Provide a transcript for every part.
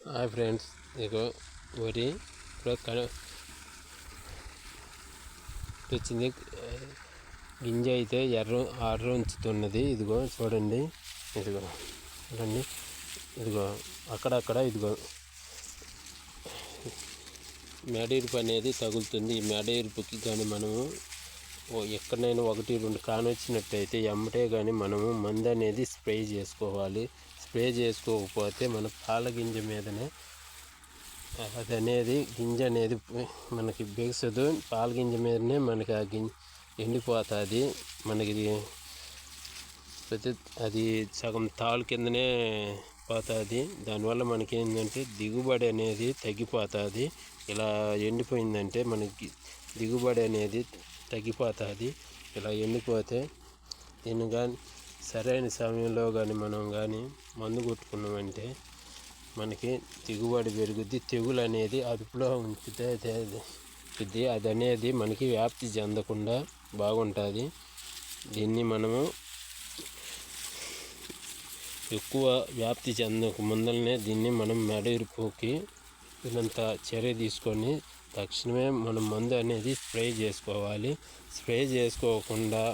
Hi friends ఇగో వరి ఇప్పుడు వచ్చింది గింజ అయితే ఎర్ర ఆర్ర ఉంచుతున్నది. ఇదిగో చూడండి. ఇదిగో చూడండి. ఇదిగో అక్కడక్కడ ఇదిగో. మెడీరుపు అనేది తగులుతుంది. ఈ మెడీరుపుకి కానీ మనము ఎక్కడైనా ఒకటి రెండు కానొచ్చినట్టయితే ఎమ్మటే కానీ మనము మందు అనేది స్ప్రే చేసుకోవాలి. స్ప్రే చేసుకోకపోతే మన పాల గింజ మీదనే అది అనేది గింజ అనేది మనకి బిగసదు. పాల గింజ మీదనే మనకి ఆ గింజ ఎండిపోతుంది. మనకి ప్రతి అది సగం తాళ్ళు కిందనే పోతుంది. దానివల్ల మనకి ఏంటంటే దిగుబడి అనేది తగ్గిపోతుంది. ఇలా ఎండిపోయిందంటే మనకి దిగుబడి అనేది తగ్గిపోతుంది. ఇలా ఎండిపోతే దీని కానీ సరైన సమయంలో కానీ మనం కానీ మందు కొట్టుకున్నామంటే మనకి దిగుబడి పెరుగుద్ది. తెగులు అనేది అదుపులో ఉంచితే ఇది అది అనేది మనకి వ్యాప్తి చెందకుండా బాగుంటుంది. దీన్ని మనము ఎక్కువ వ్యాప్తి చెందక ముందరనే దీన్ని మనం మెడయిరిపోకి ఇదంతా చర్య తీసుకొని తక్షణమే మనం మందు అనేది స్ప్రే చేసుకోవాలి. స్ప్రే చేసుకోకుండా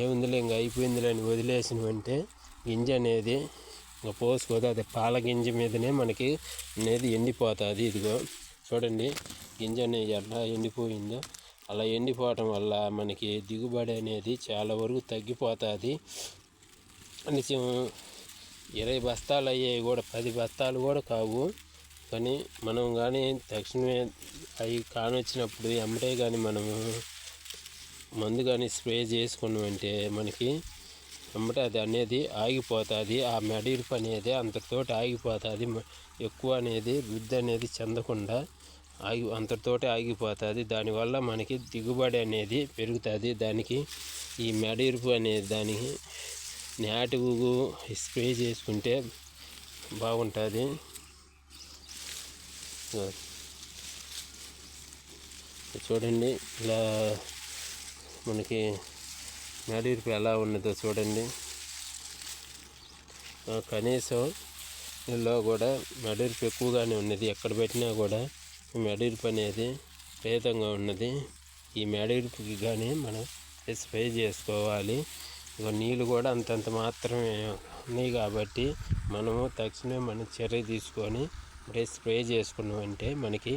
ఏముందిలే ఇంకా అయిపోయిందిలే అని వదిలేసినవంటే గింజ అనేది ఇంకా పోసుకోదు అది పాల గింజ మీదనే మనకి అనేది ఎండిపోతుంది. ఇదిగో చూడండి గింజ అనేది ఎలా ఎండిపోయిందో. అలా ఎండిపోవటం వల్ల మనకి దిగుబడి అనేది చాలా వరకు తగ్గిపోతుంది. కొంచెం ఇరవై బస్తాలు అయ్యాయి కూడా పది బస్తాలు కూడా కావు. కానీ మనం కానీ తక్షణమే అవి కానొచ్చినప్పుడు ఎమ్మటే కానీ మనము మందు కానీ స్ప్రే చేసుకున్నామంటే మనకి ఎమ్మటే అది అనేది ఆగిపోతుంది. ఆ మెడిల్ప్ అనేది అంతటితోటి ఆగిపోతుంది. ఎక్కువ అనేది వృద్ధి అనేది చెందకుండా ఆగి అంతటితోటి ఆగిపోతుంది. దానివల్ల మనకి దిగుబడి అనేది పెరుగుతుంది. దానికి ఈ మెడిరుపు అనేది దానికి నాటుగు స్ప్రే చేసుకుంటే బాగుంటుంది. చూడండి ఇలా మనకి నడిరుపు ఎలా ఉన్నదో చూడండి. కనీసం లో కూడా మెడీర్పు ఎక్కువగానే ఉన్నది. ఎక్కడ పెట్టినా కూడా మెడీర్పు అనేది ప్రేతంగా ఉన్నది. ఈ మెడీర్పుకి కానీ మనం స్ప్రే చేసుకోవాలి. నీళ్ళు కూడా అంతంత మాత్రమే ఉన్నాయి కాబట్టి మనము తక్షణమే మన చర్య తీసుకొని స్ప్రే చేసుకున్నామంటే మనకి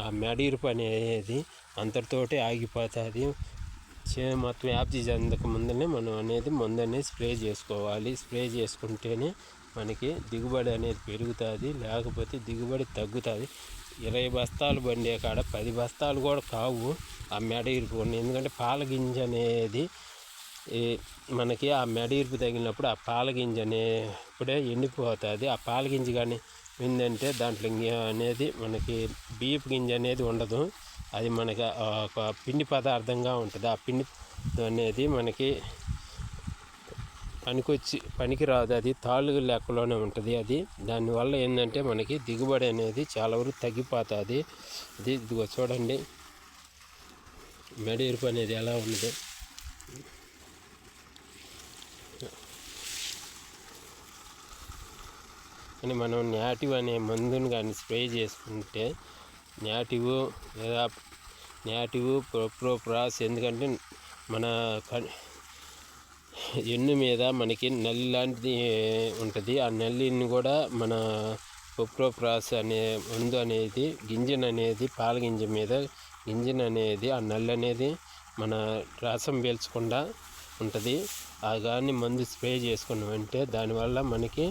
ఆ మెడీరుపు అనేది అంతటితోటి ఆగిపోతుంది. చేను మొత్తం వ్యాప్తి చెందక ముందనే మనం అనేది ముందనే స్ప్రే చేసుకోవాలి. స్ప్రే చేసుకుంటేనే మనకి దిగుబడి అనేది పెరుగుతుంది. లేకపోతే దిగుబడి తగ్గుతుంది. ఇరవై బస్తాలు పండే కాడ పది బస్తాలు కూడా కావు. ఆ మెడ ఇరుపు ఎందుకంటే పాల గింజ అనేది మనకి ఆ మెడ ఇరుపు తగిలినప్పుడు ఆ పాల గింజ అనేప్పుడే ఎండిపోతుంది. ఆ పాల గింజ కానీ ఏంటంటే దాంట్లో అనేది మనకి బీపు గింజ అనేది ఉండదు. అది మనకి ఒక పిండి పదార్థంగా ఉంటుంది. ఆ పిండి అనేది మనకి పనికొచ్చి పనికి రాదు. అది తాళ్ళు లెక్కలోనే ఉంటుంది అది. దానివల్ల ఏంటంటే మనకి దిగుబడి అనేది చాలా వరకు తగ్గిపోతుంది. ఇది ఇదిగో చూడండి. మెడ ఎరుపు అనేది ఎలా ఉన్నది? అని మనం నాటివ్ అనే మందుని కానీ స్ప్రే చేసుకుంటే నేటివ్ లేదా నేటివ్ ప్రోప్రాస్. ఎందుకంటే మన ఎన్ను మీద మనకి నల్లి లాంటిది ఉంటుంది. ఆ నల్లిని కూడా మన పొప్రోప్రాస్ అనే మందు అనేది గింజన్ అనేది పాల గింజ మీద గింజన్ అనేది ఆ నల్లి అనేది మన రసం పీల్చకుండా ఉంటుంది. ఆ కానీ మందు స్ప్రే చేసుకున్నామంటే దానివల్ల మనకి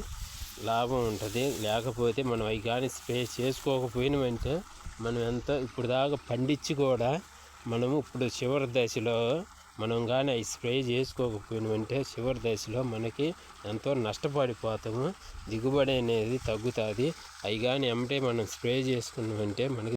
లాభం ఉంటుంది. లేకపోతే మనం అవి కానీ స్ప్రే చేసుకోకపోయినామంటే మనం ఎంత ఇప్పుడు దాకా పండించి కూడా మనము ఇప్పుడు చివరి దశలో మనం కానీ అవి స్ప్రే చేసుకోకపోయినామంటే చివరి దశలో మనకి ఎంతో నష్టపడిపోతాము. దిగుబడి అనేది తగ్గుతుంది. అవి కానీ ఎమ్మటే మనం స్ప్రే చేసుకున్నామంటే మనకి